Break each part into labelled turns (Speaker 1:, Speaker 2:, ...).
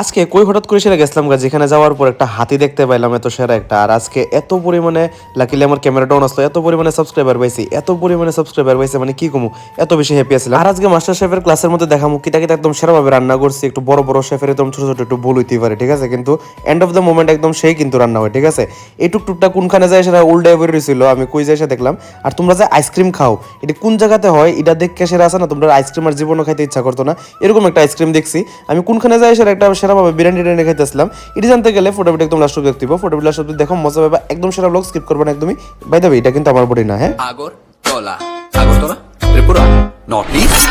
Speaker 1: আজকে কই হঠাৎ করে সেরা গেছিলাম গা? যেখানে যাওয়ার পর একটা হাতি দেখতে পাইলাম, এত সেরা একটা। আর আজকে এত পরিমাণে লাকিলে আমার ক্যামেরা ডাউন আসলো, এত পরিমাণে সাবস্ক্রাইবার পাইছি, এত পরিমাণে সাবস্ক্রাইবার পাইছি মানে কি কমু? এত বেশি হ্যাপি আছিলাম। আর আজকে মাস্টার শেফের ক্লাসের মধ্যে দেখামু কিতা কিতা একদম সেরাভাবে রান্না করছি, একটু বড় বড় শেফের একদম ছোট ছোট, একটু ভুল হইতে পারে, ঠিক আছে? কিন্তু এন্ড অফ দ্য মোমেন্ট একদম সেই কিন্তু রান্না হয়, ঠিক আছে? এই টুকটুকটা কোনখানে যায় সেটা উল্টে বের হয়েছিল আমি কই যাই সে দেখলাম। আর তোমরা যে আইসক্রিম খাও, এটা কোন জায়গাতে হয়, এটা দেখে সেরা আছে না? তোমরা আইসক্রিম আর জীবনও খাইতে ইচ্ছা করতো না। এরকম একটা আইসক্রিম দেখছি। আমি কোনখানে যাই সেটা একটা সেরাভাবে বিরিয়ানি টিরিয়ানি খাইতেছিলাম। এটি জানতে গেলে ফটো ফটোবিট একদম লাস্ট দেখতে ফটো ফটোবিট লাস্ট দেখো, মজা পাবে একদম সেরা ব্লগ স্কিপ করবে না একদমই। বাই দেবে এটা কিন্তু আমার বডি না হ্যাঁ?
Speaker 2: আগর আগরতলা। আগরতলা? ত্রিপুরা? নর্থ ইস্ট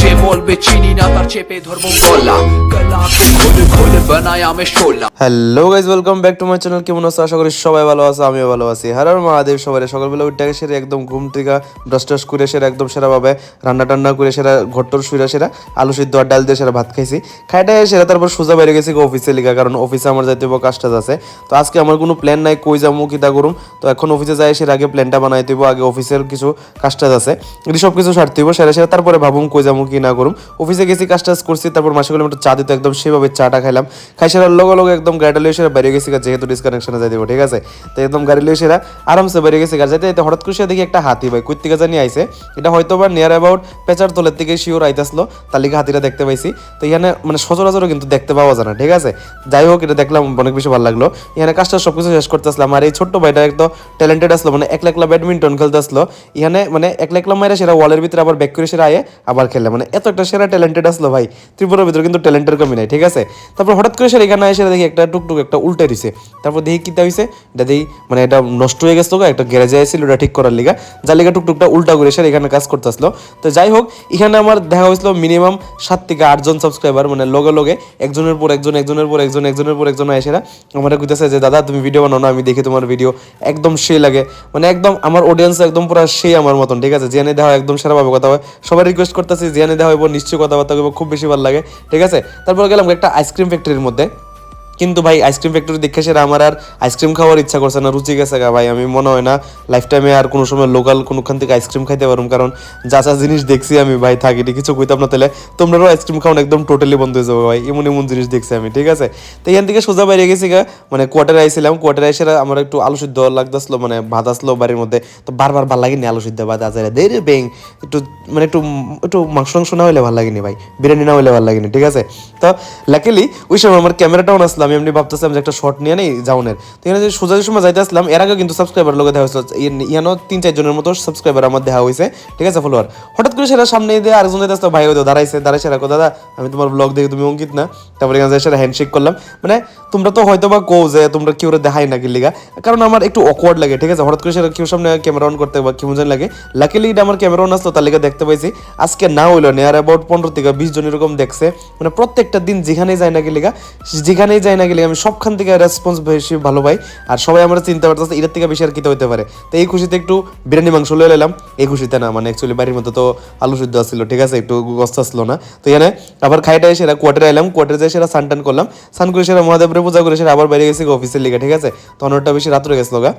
Speaker 2: যে বলবে চিনি না তার চেপে ধরবো গলা গলাকে খুলে খুলে, বানায় আমি শোলা।
Speaker 1: Hello guys welcome back to my channel কেমন আছো? আশা করি সবাই ভালো আছে, আমিও ভালো আছি। হারার মহাদেব সবাই সকালবেলা উঠে সেরে একদম ঘুম থেকে ব্রাশ টাশ করে সেরা, একদম সেরাভাবে রান্না টান্না করে সেরা ঘরটর শুয়ে সেরা, আলু সিদ্ধ আর ডাল দিয়ে সেরা ভাত খাইছি। খাইটা সেরা তারপর সোজা বেরিয়ে গেছি অফিসে লিখা কারণ অফিসে আমার যাইতে হইব কাজ টাজ আছে। তো আজকে আমার কোনো প্ল্যান নাই, কই যাব কিতা করুম। তো এখন অফিসে যাই, সেরা আগে প্ল্যানটা বানাই দিব, আগে অফিসের কিছু কাজ টাজ আছে। এটি সব কিছু সারতে হইব, সেরা সেরা তারপরে ভাবুম কই যাব কি না করুম। অফিসে গেছি কাজ টাজ করছি, তারপর মাসে গেলাম একটু চা দিত, একদম সেভাবে চাটা খাইলাম। খাই সেরার লগে লগে একদম গাড়িটা লিয়ে সেরা বেরিয়ে গেছি যেহেতু ডিসকানেকশনে যাই দিব, ঠিক আছে? তো একদম গাড়ি লিয়ে সেরা আরামসে বেরিয়ে গেছি গাড়ি যাইতে হঠাৎ করে দেখি একটা হাতি, ভাই, কই থেকে জানি আইছে। এটা হয়তো বা নিয়ার অ্যাবাউট পেঁচার তলের থেকে শিওর আইতাসলো তার লিগে হাতিটা দেখতে পাইছি। তো এখানে মানে সচরাচরও কিন্তু দেখতে পাওয়া যায় না, ঠিক আছে? যাই হোক, এটা দেখলাম, অনেক বেশি ভালো লাগল। এখানে কাজটা সব কিছু শেষ করতে আসলাম আর এই ছোট্ট ভাইটা একদম ট্যালেন্টেড আসলো মানে একলা একলা ব্যাডমিন্টন খেলতে আসলো এখানে মানে একলা একলা মাইরা সেরা ওয়ালের ভিতরে আবার ব্যাক করে সেরা আয়ে আবার খেলে। মানে এত একটা সেরা ট্যালেন্টেড আসলো ভাই। ত্রিপুরার ভিতরে কিন্তু ট্যালেন্টের কমি নাই, ঠিক আছে? তারপর হঠাৎ করে সেরা এখানে এসে দেখি একটা টুকটুক একটা উল্টে দিছে। তারপর দেখি কিতা হয়েছে এটা দেখি মানে এটা নষ্ট হয়ে গেছে একটা গ্যারেজে আসছিল ওটা ঠিক করার লিগা। যার লিগা টুকটুকটা উল্টা করে সেরা এখানে কাজ করতে আসলো তো যাই হোক, এখানে আমার দেখা হয়েছিল মিনিমাম সাত থেকে আটজন সাবস্ক্রাইবার মানে লগে লগে একজনের পর একজন, একজনের পর একজন, একজনের পর একজন এসেরা আমার কইতেছে যে, দাদা, তুমি ভিডিও বানাও না, আমি দেখি তোমার ভিডিও একদম সেই লাগে। মানে একদম আমার অডিয়েন্স একদম পুরো সেই আমার মতন, ঠিক আছে? জিয়ানে দেখা একদম সেরাভাবে কথা হয়। সবাই রিকোয়েস্ট করতেছি জিয়ানে দেওয়া হইব, নিশ্চয়ই কথাবার্তা খুব বেশি ভালো লাগে। ঠিক আছে? তারপর গেলাম একটা আইসক্রিম ফ্যাক্টরির মধ্যে। কিন্তু ভাই আইসক্রিম ফ্যাক্টরি দেখে সেরা আমার আর আইসক্রিম খাওয়ার ইচ্ছা করছে না, রুচি গেছে গা ভাই। আমি মনে হয় না লাইফ টাইমে আর কোনো সময় লোকাল কোনোখান থেকে আইসক্রিম খাইতে পারুম, কারণ যা যা জিনিস দেখছি আমি ভাই, থাকি কিছু কইতাম না তাহলে তোমরাও আইসক্রিম খাওয়ানো একদম টোটালি বন্ধ হয়ে যাবে ভাই, এমন এমন জিনিস দেখছি আমি, ঠিক আছে? তো এখান থেকে সোজা বাইরে গেছি গা মানে কোয়ার্টারে আইছিলাম কোয়ার্টারে এসে আমার একটু আলু সিদ্ধ লাগতেছিল মানে ভাত আসলো বাড়ির মধ্যে, তো বারবার ভালো লাগেনি আলু সিদ্ধ, ভাত আজারে দে রে বেং একটু মানে একটু একটু মাংস মাংস না হলে ভালো লাগেনি ভাই, বিরিয়ানি না হলে ভালো লাগেনি, ঠিক আছে? তো লাকিলি ওই সময় আমার ক্যামেরাটাও আসলাম আমি এমনি ভাবতেছিলাম যে একটা শর্ট নিয়ে নেই যাওনের তো এখানে যে সোজা যে সময় যাইতে আসলাম, এর আগে কিন্তু সাবস্ক্রাইবার লোকে দেখা হয়েছিল। ইয়ানো তিন চারজনের মতো সাবস্ক্রাইবার আমার দেখা হয়েছে ঠিক আছে ফলোয়ার হঠাৎ করে সেটা সামনে দিয়ে আরেকজন যাইতে আসতো ভাই ওদের দাঁড়াইছে দাঁড়াইছে রাখো দাদা আমি তোমার ব্লগ দেখি তুমি অঙ্কিত না? তারপরে এখানে সেটা হ্যান্ডশেক করলাম। মানে তোমরা তো হয়তো বা কো যে তোমরা কেউ দেখাই না লিগা? কারণ আমার একটু অকওয়ার্ড লাগে, ঠিক আছে? হঠাৎ করে সেটা কেউ সামনে ক্যামেরা অন করতে বা কেমন লাগে। লাকিলি এটা আমার ক্যামেরা অন আসতো তার লিগা দেখতে পাইছি। আজকে না হইল নিয়ার অ্যাবাউট পনেরো থেকে বিশ জন এরকম দেখছে। মানে প্রত্যেকটা দিন যেখানেই যায় না লিগা, যেখানেই যায় গেলে আমি সবখান থেকে রেসপন্স বেশি ভালো পাই আর সবাই আমরা চিন্তা করতেছে এটার থেকে বেশি আর কিতে হতে পারে। তো এই খুশিতে একটু বিরিয়ানি মাংস লয়ে এলাম এই খুশিতে না মানে অ্যাকচুয়ালি বাড়ির মতো তো আলু সিদ্ধ আসছিল ঠিক আছে? একটু গস্ত আসলো না। তো এখানে আবার খাইটা এসে কোয়ার্টারে এলাম কোয়ার্টারে যাই সেরা সান টান করলাম। সান করে সেরা মহাদেবের পূজা করে সেরা আবার বাইরে গেছি অফিসের লিগে, ঠিক আছে? তো অনেকটা বেশি রাত্রে গেছিল গা।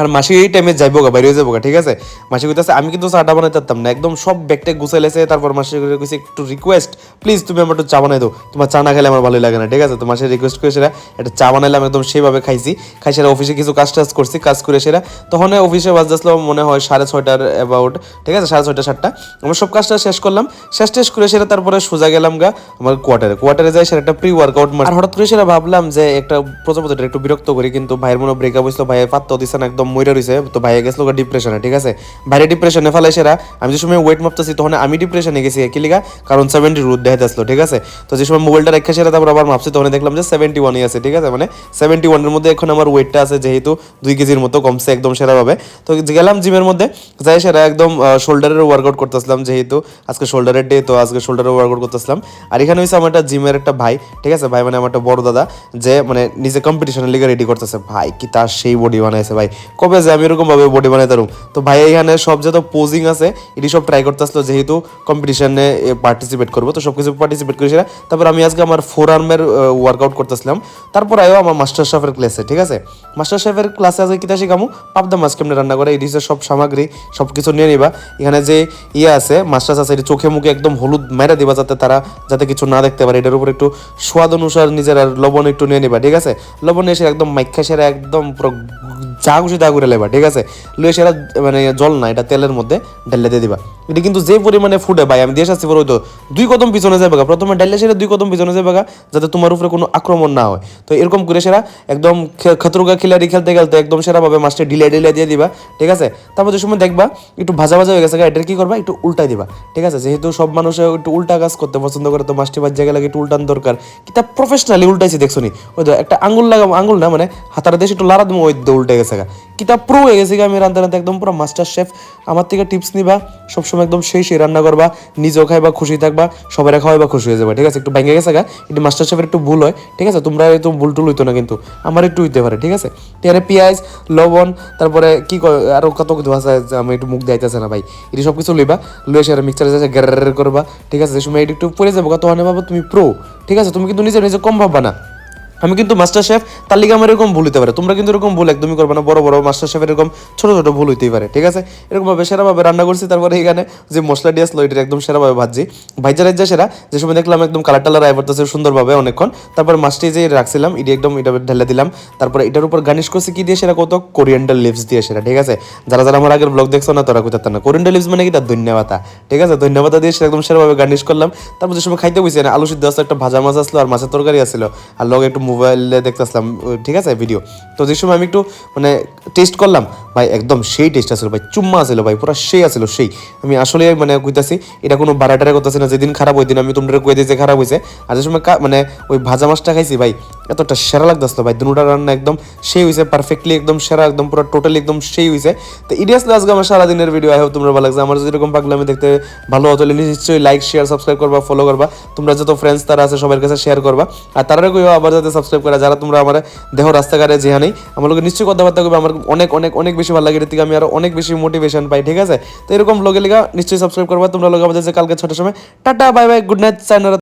Speaker 1: আর মাসি এই টাইমে যাইবো গা, বাইরে যাব ঠিক আছে? মাসি কইতেছে, আমি কিন্তু চাটা বানাই পারতাম না। একদম সব ব্যাগটা গুছাইলেছে তারপর মাসি কইছে একটু রিকোয়েস্ট প্লিজ তুমি আমার একটু চা বানাই দাও। তোমার চা না খেলে আমার ভালোই লাগে না, ঠিক আছে? তো মাসি রিকোয়েস্ট করে সেটা একটা চা বানাইলাম, একদম সেভাবে খাইছি। খাই সেটা অফিসে কিছু কাজ টাজ করছি, কাজ করে সেটা তখন অফিসে বাজতেছিল মনে হয় সাড়ে ছয়টার অ্যাবাউট ঠিক আছে? সাড়ে ছয়টা, সাতটা। আমার সব কাজটা শেষ করলাম। শেষ টেস করে সেটা তারপরে সোজা গেলাম গা আমার কোয়ার্টারে কোয়ার্টারে যাই সেটা একটা প্রি ওয়ার্কআউট মার হঠাৎ করে সেটা ভাবলাম যে একটা প্রজাপতিটা একটু বিরক্ত করি, কিন্তু ভাইয়ের মনে ব্রেকআপ হয়েছিল, ভাইয়ের পাত্র দিছে না, একদম মইরা রয়েছে তো ভাইয়া গেছিল ডিপ্রেশনে ঠিক আছে? বাইরে ডিপ্রেশনে ফেলে সেরা আমি যে সময় ওয়েট মাপতেছি তখন আমি ডিপ্রেশনে গেছি কি লিগা, কারণ সেভেন্টি রুট দেখা আসলো ঠিক আছে? তো যে সময় মোবাইলটা রেখে সেরা তারপর আবার মাপছি, তখন দেখলাম যে সেভেন্টি ওয়ানই আছে, ঠিক আছে? মানে সেভেন্টি ওয়ানের মধ্যে এখন আমার ওয়েটটা আছে যেহেতু দুই কেজির মতো কমছে একদম সেরাভাবে। তো গেলাম জিমের মধ্যে, যাই সেরা একদম শোল্ডারের ওয়ার্কআউট করতেছিলাম যেহেতু, আজকে শোল্ডারের ডে তো আজকে শোল্ডারের ওয়ার্কআউট করতেছিলাম। আর এখানে হচ্ছে আমার একটা জিমের একটা ভাই, ঠিক আছে? ভাই মানে আমার একটা বড় দাদা, যে মানে নিজে কম্পিটিশনের লিগে রেডি করতেছে। ভাই, কি তার সেই বডি বানাইছে ভাই। কবে যে আমি এরকম ভাবে বডি বানাই তারুম তো ভাই এখানে সব যত পোজিং আছে, এটি সব ট্রাই করতে আসলো যেহেতু কম্পিটিশনে পার্টিসিপেট করব। তো সব কিছু পার্টিসিপেট করেছি তারপর আমি আজকে আমার ফোর আর্মের ওয়ার্কআউট করতেছিলাম। তারপর আয়ও আমার মাস্টার শেফের ক্লাসে ঠিক আছে? মাস্টার শেফের ক্লাসে আজকে কিতা শিখামু? পাবদা মাছ কেমনে রান্না করে, এটি সব সামগ্রী সব কিছু নিয়ে নিবা। এখানে যে ইয়ে আছে মাস্টার আছে, এটি চোখে মুখে একদম হলুদ মেরে দিবা যাতে তারা, যাতে কিছু না দেখতে পারে। এটার উপর একটু স্বাদ অনুসার নিজের আর লবণ একটু নিয়ে নিবা, ঠিক আছে? লবণ এসে একদম মাইখা সেরা একদম পুরো যা খুশি তা করে লেবা, ঠিক আছে? লুয়ে সেরা মানে জল না, এটা তেলের মধ্যে ঢেলে দিয়ে দিবা। এটা কিন্তু যে পরিমাণে ফুটে ভাই, আমি দিয়ে আসছি পরে তো, দুই কদম পিছনে যাবে। প্রথমে ডাইলে সেরা দুই কদম পিছনে যাবে যাতে তোমার উপরে কোনো আক্রমণ না হয়। তো এরকম করে সেরা একদম খতরুকা খিলাড়ি খেলতে খেলতে একদম সেরাভাবে মাছটা ডিলে ডিলে দিয়ে দিবা, ঠিক আছে? তারপর যে সময় দেখবা, একটু ভাজা ভাজা হয়ে গেছে এটার কি করবা? একটু উল্টাই দিবা, ঠিক আছে? যেহেতু সব মানুষ একটু উল্টা কাজ করতে পছন্দ করে, তো মাছটি বাজ জায়গা লাগে একটু উল্টান দরকার। কিতা প্রফেশনালি উল্টাইছি, দেখছ নি? ওই তো একটা আঙুল লাগাবো, আঙ্গুল না মানে হাতার দেশে একটু লাড়া দেবো, ওই উল্টে গেছে। গা কিতা প্রো হয়ে গেছে গা আমি রান্না রান্না একদম পুরো মাস্টার শেফ আমার থেকে টিপস নিবা, সবসময় একদম সেই সেই রান্না করবা, নিজেও খাইবা, খুশি থাকবা সবাই খাওয়াইবা, খুশি হয়ে যাবে, ঠিক আছে? একটু ভেঙে গেছে গা, এটি মাস্টার শেফের একটু ভুল হয়, ঠিক আছে? তোমরা একটু ভুল টুল হইতো না কিন্তু, আমার একটু হইতে পারে, ঠিক আছে? এখানে পেঁয়াজ, লবণ, তারপরে কি কয়, আরও কত কিছু আছে আমি একটু মুখ দিতেছে না ভাই, এটি সব কিছু লইবা, লইয়া সেরা মিক্সারে যাচ্ছে গ্যার করবা, ঠিক আছে? যে সময় একটু পড়ে যাব কত অনেক ভাবো তুমি প্রো ঠিক আছে? তুমি কিন্তু নিজে নিজে কম ভাববা না। আমি কিন্তু মাস্টার শেফ তার লিগে আমার এরকম ভুল হতে পারে। তোমরা কিন্তু এরকম ভুল একদমই করবে না। বড় বড় মাস্টার শেফের এরকম ছোট ছোট ভুল হইতেই পারে, ঠিক আছে? এরকম ভাবে সেরাভাবে রান্না করছি, তারপরে এখানে যে মশলা দিয়ে আসলো এটা একদম সেরাভাবে ভাজছি। ভাইজা রাজ্যা সেরা, যে সময় দেখলাম একদম কালার টালার আয় পড়তেছে সুন্দরভাবে অনেকক্ষণ, তারপর মাছটি যে রাখছিলাম, এটি একদম এটা ঢেলে দিলাম। তারপরে এটার উপর গার্নিশ করছি, কি দিয়ে সেটা কত? কোরিয়ান্ডার লিভস দিয়ে সেটা ঠিক আছে? যারা যারা আমার আগের ব্লগ দেখছ না, তারা কোথাও না। কোরিয়ান্ডার লিভস মানে কি? তার ধন্যবাদ ঠিক আছে? ধন্যবাদ দিয়ে সেটা একদম সেরাভাবে গার্নিশ করলাম। তারপর যে সময় খাইতে বসে না আলু সিদ্ধ আসলো একটা ভাজা মাছ আসলো, আর মাছের তরকারি আসলো। আর লগে একটু মোবাইলে দেখতে আসলাম ঠিক আছে ভিডিও তো যে সময় আমি একটু মানে টেস্ট করলাম ভাই, একদম সেই টেস্ট আসলো ভাই, চুম্মা আসলো ভাই, পুরো সেই আসলো সেই। আমি আসলে মানে কইতাছি, এটা কোনো বারাটারে করতেছি না, যেদিন খারাপ ওই দিন আমি তোমরা কয়ে যে খারাপ হয়েছে আর যে সময় মানে ওই ভাজা মাছটা খাইছি ভাই, এতটা সেরা লাগতেছিল ভাই দুটা রান্না একদম সেই হয়েছে পারফেক্টলি একদম সেরা, একদম পুরো টোটালি একদম সেই হয়েছে তো ইডি আসলে আজকে আমার সারাদিনের ভিডিও আই হোপ তোমরা ভালো লাগছে। আমার যদি এরকম পাগলে আমি দেখতে ভালো হতো নিশ্চয়ই লাইক শেয়ার সাবস্ক্রাইব করবা ফলো করবা। তোমরা যত ফ্রেন্ডস তারা আছে সবার কাছে শেয়ার করবা। আর তারা কইও আবার যাতে সাবস্ক্রাইব করা, যারা তোমরা আমার দেহ রাস্তাঘাটে যেহা নেই, আমার লোক নিশ্চয়ই কথাবার্তা করবে আমার অনেক অনেক অনেক বেশি ভালো লাগে এর থেকে আমি আরও অনেক বেশি মোটিভেশন পাই, ঠিক আছে? তো এরকম লোকে লেগা নিশ্চয়ই সাবস্ক্রাইব করবা, তোমরা লোক আমাদের যে কালকে ছটার সময়। Tata bye bye good night চাইনারা